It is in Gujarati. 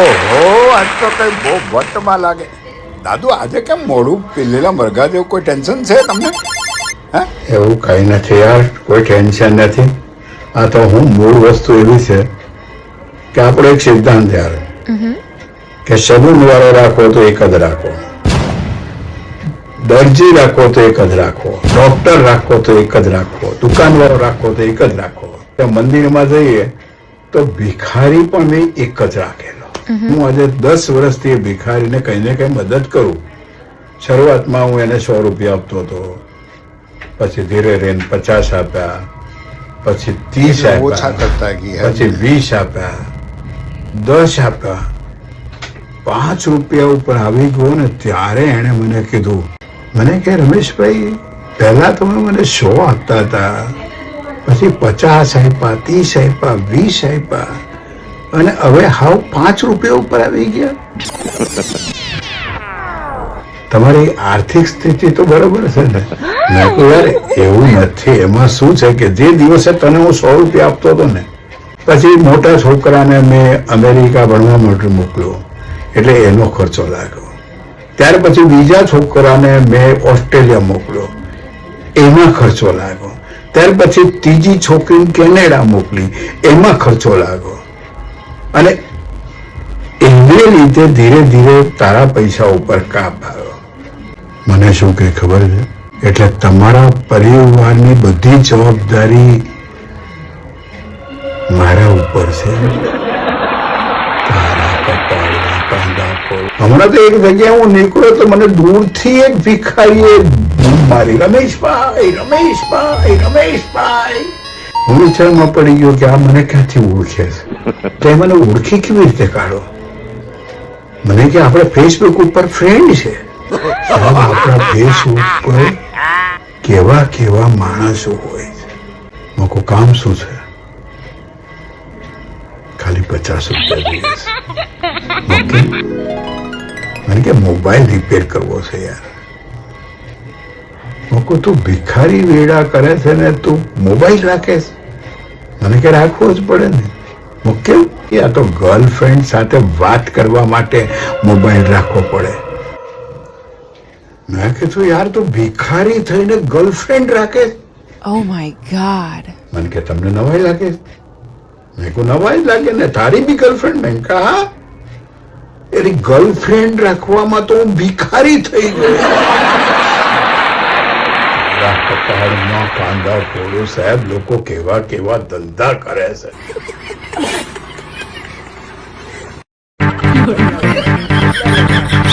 ઓહો આજ તો કઈ બહુ વટમાં લાગે. દાદુ આજે કેમ મોડું પેલેલા મરઘા જેવું કોઈ ટેન્શન છે તમને? હે? એવું કઈ નથી યાર કોઈ ટેન્શન નથી. આ તો હું મૂળ વસ્તુ એવી છે કે આપણો એક સિદ્ધાંત યાર. કે સલૂન વાળો રાખો તો એક જ રાખો. દરજી રાખો તો એક જ રાખો. ડોક્ટર રાખો તો એક જ રાખો. દુકાન વાળો રાખો તો એક જ રાખો. મંદિરમાં જઈએ તો ભિખારી પણ એક જ રાખેલો હું આજે દસ વર્ષથી ભિખારીને કંઈ ને કંઈ મદદ કરું. શરૂઆતમાં હું એને સો રૂપિયા આપતો હતો. પછી ધીરે રહીને પચાસ આપ્યા. પછી ત્રીસ આપ્યા. પછી વીસ આપ્યા. દસ આપ્યા. પાંચ રૂપિયા ઉપર આવી ગયો ને ત્યારે એણે મને કીધું મને કે રમેશભાઈ પહેલા તમે મને સો આપતા હતા. પછી પચાસ આપ્યા ત્રીસ આપ્યા વીસ આપ્યા. અને હવે હાવ પાંચ રૂપિયા ઉપર આવી ગયા. તમારી આર્થિક સ્થિતિ તો બરોબર છે ને. યાર, એવું નથી. એમાં શું છે કે જે દિવસે તને હું સો રૂપિયા આપતો હતો ને, પછી મોટા છોકરાને મેં અમેરિકા ભણવા માટે મોકલ્યો. એટલે એનો ખર્ચો લાગ્યો. ત્યાર પછી બીજા છોકરાને મેં ઓસ્ટ્રેલિયા મોકલ્યો. એમાં ખર્ચો લાગ્યો. ત્યાર પછી ત્રીજી છોકરીને કેનેડા મોકલી. એમાં ખર્ચો લાગ્યો. અને એને લીધે ધીરે ધીરે તારા પૈસા ઉપર કાપ આવ્યો. મને શું કે ખબર છે? એટલે તમારા પરિવારની બધી જવાબદારી મારા ઉપર છે. હમણાં તો એક જગ્યાએ હું નીકળ્યો તો મને દૂરથી એક ભિખારીએ મારી, રમેશભાઈ રમેશભાઈ રમેશભાઈ. હું વિચારમાં પડી ગયો કે આ મને ક્યાંથી ઓળખે છે? તે મને ઓળખી કેવી રીતે કાઢો? મને કે આપણે ફેસબુક ઉપર ફ્રેન્ડ છે. આપણા ફેસબુક પર કેવા કેવા માણસો હોય છે. મોકું કામ શું છે? ખાલી પચાસ રૂપિયા મને કે મોબાઈલ રિપેર કરવો છે યાર. મોકું તું ભિખારી વેડા કરે છે ને તું મોબાઈલ રાખે છે? મને કે રાખવો જ પડે ને. હું કેમ? કે આ તો ગર્લફ્રેન્ડ સાથે વાત કરવા માટે મોબાઈલ રાખવો પડે. મેં કીધું યાર તું ભિખારી થઈને ગર્લફ્રેન્ડ રાખે ઓ માય ગોડ મને કે તમને નવાઈ લાગે મેં કહું નવાઈ લાગે ને તારી બી ગર્લફ્રેન્ડ મેં કહા હા. એની ગર્લફ્રેન્ડ રાખવામાં તો હું ભિખારી થઈ ગયો. પહાડમાં કાંદા ફોડો સાહેબ લોકો કેવા કેવા ધંધા કરે છે Thank you.